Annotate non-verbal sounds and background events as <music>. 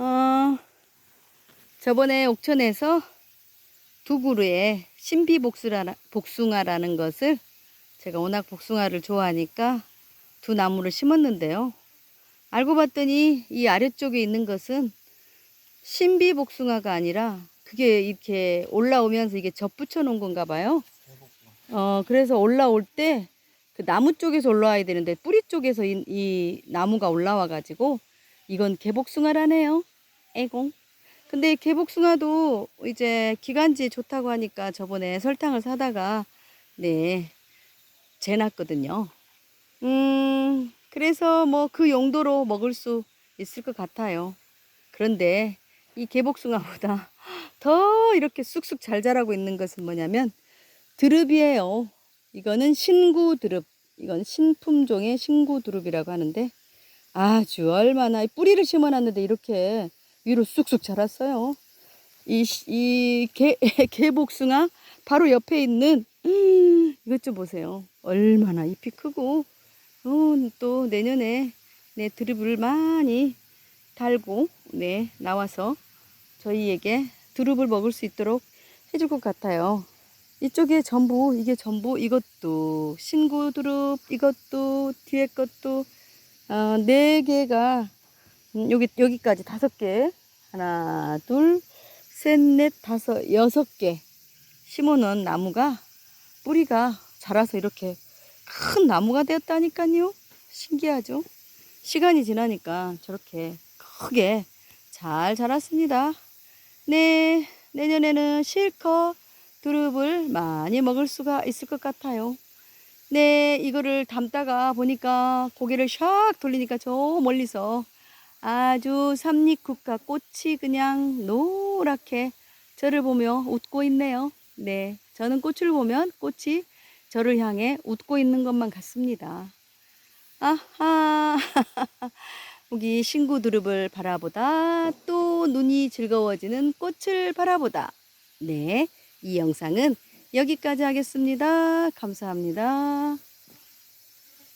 어, 저번에 옥천에서 두 그루의 신비복수라, 복숭아라는 것을 제가 워낙 복숭아를 좋아하니까 두 나무를 심었는데요. 알고 봤더니 이 아래쪽에 있는 것은 신비복숭아가 아니라 그게 이렇게 올라오면서 이게 접붙여 놓은 건가 봐요. 어, 그래서 올라올 때 그 나무 쪽에서 올라와야 되는데 뿌리 쪽에서 이, 이 나무가 올라와 가지고 이건 개복숭아라네요. 에공. 근데 이 개복숭아도 이제 기관지에 좋다고 하니까 저번에 설탕을 사다가 네 재놨거든요. 음 그래서 뭐 그 용도로 먹을 수 있을 것 같아요. 그런데 이 개복숭아보다 <laughs> 더 이렇게 쑥쑥 잘 자라고 있는 것은 뭐냐면 드릅이에요. 이거는 신구 드릅. 이건 신품종의 신구 드릅이라고 하는데 아주 얼마나 이 뿌리를 심어놨는데 이렇게 위로 쑥쑥 자랐어요. 이, 시- 이 개, <laughs> 개복숭아 바로 옆에 있는 음, 이것 좀 보세요. 얼마나 잎이 크고 어, 또 내년에 네, 드립을 많이 달고 네, 나와서 저희에게 드릅을 먹을 수 있도록 해줄 것 같아요. 이쪽에 전부 이게 전부 이것도 신구 드릅 이것도 뒤에 것도 어, 네 개가 음, 여기 여기까지 다섯 개. 하나 둘 셋 넷 다섯 여섯 개. 심어놓은 나무가 뿌리가 자라서 이렇게 큰 나무가 되었다니까요? 신기하죠? 시간이 지나니까 저렇게 크게 잘 자랐습니다. 네 내년에는 실컷 두릅을 많이 먹을 수가 있을 것 같아요. 네, 이거를 담다가 보니까 고개를 샥 돌리니까 저 멀리서 아주 삼립국화 꽃이 그냥 노랗게 저를 보며 웃고 있네요. 네, 저는 꽃을 보면 꽃이 저를 향해 웃고 있는 것만 같습니다. 아하, <laughs> 여기 신구 두릅을 바라보다 또 눈이 즐거워지는 꽃을 바라보다. 네, 이 영상은 여기까지 하겠습니다. 감사합니다.